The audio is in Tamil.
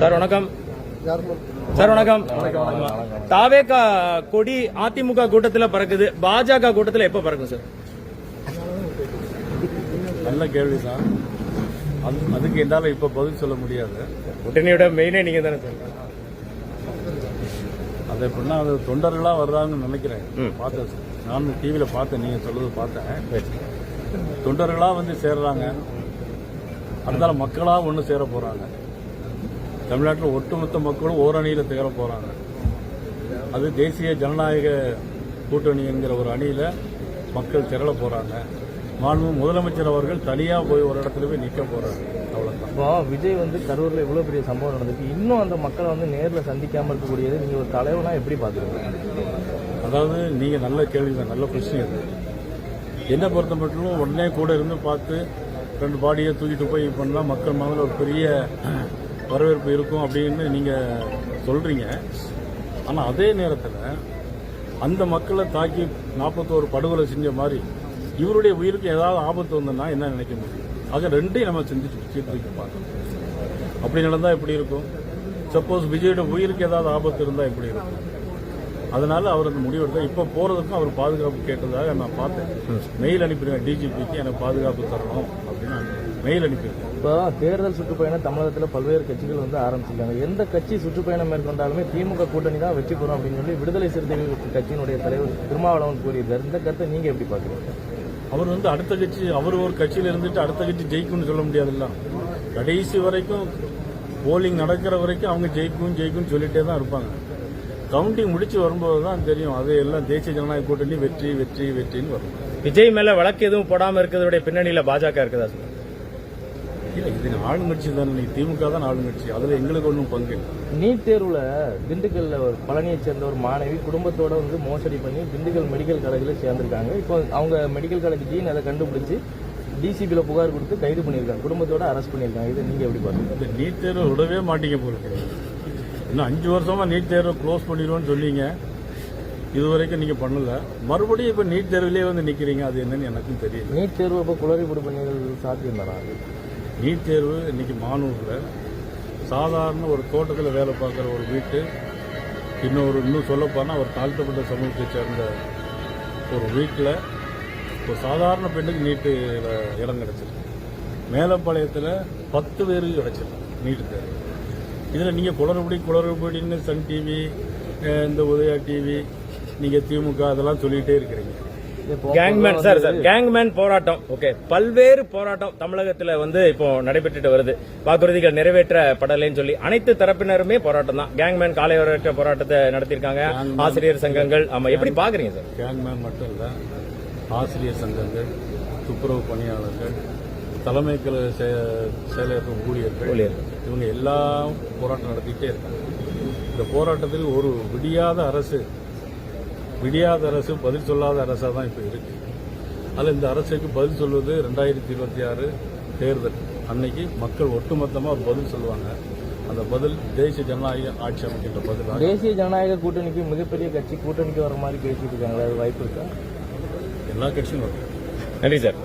சார் வணக்கம். சார் வணக்கம். தாவேகா கொடி அதிமுக கூட்டத்துல பறக்குது. பாஜக கூட்டத்துல எப்ப பறக்கும் சார்? நல்ல கேள்வி தான் அது அதுக்கு என்னால் இப்போ பதில் சொல்ல முடியாது. கூட்டணியோட மெயினே நீங்க தானே சார் அது எப்படின்னா அது தொண்டர்களாக வர்றாங்கன்னு நினைக்கிறேன். பார்த்தேன் சார். நானும் டிவியில் பார்த்தேன். நீங்கள் சொல்றது பார்த்தேன். தொண்டர்களாக வந்து சேர்றாங்க. அதனால மக்களாக ஒன்று சேர போகிறாங்க தமிழ்நாட்டில் ஒட்டுமொத்த மக்களும் ஓரணியில் சேர போகிறாங்க அது தேசிய ஜனநாயக கூட்டணி என்கிற ஒரு அணியில் மக்கள் திரள போகிறாங்க மாண்பு முதலமைச்சர் அவர்கள் தனியாக போய் ஒரு இடத்துல போய் நிற்க போகிறாங்க அவ்வளோதான் இப்போ விஜய் வந்து கரூர்ல இவ்வளவு பெரிய சம்பவம் நடந்திருக்கு. இன்னும் அந்த மக்களை வந்து நேர்ல சந்திக்காம இருக்கக்கூடியது நீங்க ஒரு தலைவனா எப்படி பாக்குறீங்க அதாவது நீங்கள் நல்ல கேள்வி தான் நல்ல கொஸ்டின் இது. என்னை பொறுத்த மட்டும் உடனே கூட இருந்து பார்த்து ரெண்டு பாடியை தூக்கிட்டு போய் பண்ணால் மக்கள் மனதில் ஒரு பெரிய வரவேற்பு இருக்கும் அப்படின்னு நீங்கள் சொல்கிறீங்க ஆனால் அதே நேரத்தில் அந்த மக்களை தாக்கி நாற்பத்தோரு படுகொலை செஞ்ச மாதிரி இவருடைய உயிருக்கு ஏதாவது ஆபத்து வந்ததுன்னா என்ன நினைக்க முடியும்? ஆக ரெண்டையும் நம்ம சிந்திச்சு சீர்தூக்கி பார்க்கணும் அப்படி நடந்தால் எப்படி இருக்கும்? சப்போஸ் விஜயோட உயிருக்கு ஏதாவது ஆபத்து இருந்தால் எப்படி இருக்கும்? அதனால அவர் அந்த முடிவு எடுத்தார். இப்போ போறதுக்கும் அவர் பாதுகாப்பு கேட்டதாக நான் பார்த்தேன். மெயில் அனுப்பிடுவேன் டிஜிபிக்கு எனக்கு பாதுகாப்பு தரணும் அப்படின்னு மெயில் அனுப்பியிருக்கேன் இப்போ தேர்தல் சுற்றுப்பயணம் தமிழகத்தில் பல்வேறு கட்சிகள் வந்து ஆரம்பிச்சிருக்காங்க. எந்த கட்சி சுற்றுப்பயணம் மேற்கொண்டாலுமே திமுக கூட்டணி தான் வெற்றி பெறும் அப்படின்னு சொல்லி விடுதலை சிறுத்தைகள் கட்சியினுடைய தலைவர் திருமாவளவன் கூறியிருக்காரு. இந்த கருத்தை நீங்க எப்படி பாக்குறீங்க அவர் வந்து அடுத்த கட்சி அவர் ஒரு கட்சியில் இருந்துட்டு அடுத்த கட்சி ஜெயிக்கும்னு சொல்ல முடியாதுல்ல. கடைசி வரைக்கும் போலிங் நடக்கிற வரைக்கும் அவங்க ஜெயிக்கும் ஜெயிக்கும்னு சொல்லிட்டே தான் இருப்பாங்க. கவுண்டிங் முடிச்சு வரும்போது தான் தெரியும் அது எல்லாம் தேசிய ஜனநாயக கூட்டணி வெற்றி வெற்றி வெற்றின்னு வரும். விஜய் மேல வழக்கு எதுவும் போடாம இருக்கிறதுடைய பின்னணியில பாஜக இருக்குதா சார்? இல்லை இது ஆளுங்கட்சி தானே திமுக தான் ஆளுங்கட்சி. அதில் எங்களுக்கு ஒன்றும் பங்கு இல்லை. நீட் தேர்வுல திண்டுக்கல்ல ஒரு பழனியை சேர்ந்த ஒரு மாணவி குடும்பத்தோட வந்து மோசடி பண்ணி திண்டுக்கல் மெடிக்கல் காலேஜில் சேர்ந்திருக்காங்க. இப்போ அவங்க மெடிக்கல் காலேஜ் டீன் அதை கண்டுபிடிச்சு டிசிபில புகார் கொடுத்து கைது பண்ணியிருக்காங்க. குடும்பத்தோட அரெஸ்ட் பண்ணியிருக்காங்க. இதை நீங்க எப்படி பாக்குறீங்க இந்த நீட் தேர்வு விடவே மாட்டீங்க போல. இன்னும் அஞ்சு வருஷமா நீட் தேர்வை க்ளோஸ் பண்ணிடுவோம்னு சொன்னீங்க இது வரைக்கும் நீங்க பண்ணல. மறுபடியும் இப்ப நீட் தேர்விலே வந்து நிக்கிறீங்க. அது என்னன்னு எனக்கும் தெரியல. நீட் தேர்வு இப்போ குளறுபடி பண்ணியது சாத்தியம் தானா நீட் தேர்வு இன்றைக்கி மானூரில். சாதாரண ஒரு தோட்டத்தில் வேலை பார்க்குற ஒரு வீட்டு இன்னொரு இன்னும் சொல்லப்போனால் ஒரு தாழ்த்தப்பட்ட சமூகத்தை சேர்ந்த ஒரு வீட்டில் ஒரு சாதாரண பெண்ணுக்கு நீட்டு இடம் கிடச்சிருக்கு. மேலப்பாளையத்தில் பத்து பேருக்கு கிடச்சிருக்கு நீட்டு தேர்வு. இதில் நீங்கள் குளறுபடி குளறுபடின்னு சன் டிவி இந்த உதயா டிவி நீங்கள் திமுக அதெல்லாம் சொல்லிகிட்டே இருக்கிறீங்க. Gangman sir sir. கேங்மேன் போராட்டம். ஓகே பல்வேறு போராட்டம் தமிழகத்துல வந்து இப்போ நடைபெற்றுட்டு வருது. வாக்குறுதிகள் நிறைவேற்றப்படலைன்னு சொல்லி அனைத்து தரப்பினருமே போராட்டம் தான். கேங்மேன் காலை வரவேற்ற போராட்டத்தை நடத்தியிருக்காங்க. ஆசிரியர் சங்கங்கள். ஆமா எப்படி பாக்குறீங்க சார்? கேங்மேன் மட்டும் இல்லை ஆசிரியர் சங்கங்கள் துப்புரவு பணியாளர்கள் தலைமை செயலக ஊழியர்கள் ஊழியர்கள். இவங்க எல்லாம் போராட்டம் நடத்திக்கிட்டே இருக்காங்க. இந்த போராட்டத்தில் ஒரு விடியாத அரசு விடியாத அரசு பதில் சொல்லாத அரசாக தான் இப்போ இருக்கு. அதில் இந்த அரசுக்கு பதில் சொல்வது ரெண்டாயிரத்தி இருபத்தி ஆறு தேர்தல். அன்னைக்கு மக்கள் ஒட்டுமொத்தமாக ஒரு பதில் சொல்லுவாங்க. அந்த பதில் தேசிய ஜனநாயக ஆட்சி அமைக்கின்ற பதிலாக தேசிய ஜனநாயக கூட்டணிக்கு மிகப்பெரிய கட்சி கூட்டணிக்கு வர மாதிரி பேசிட்டு இருக்காங்களா அது வாய்ப்பு இருக்கா? எல்லா கட்சியும் வரும். நன்றி சார்.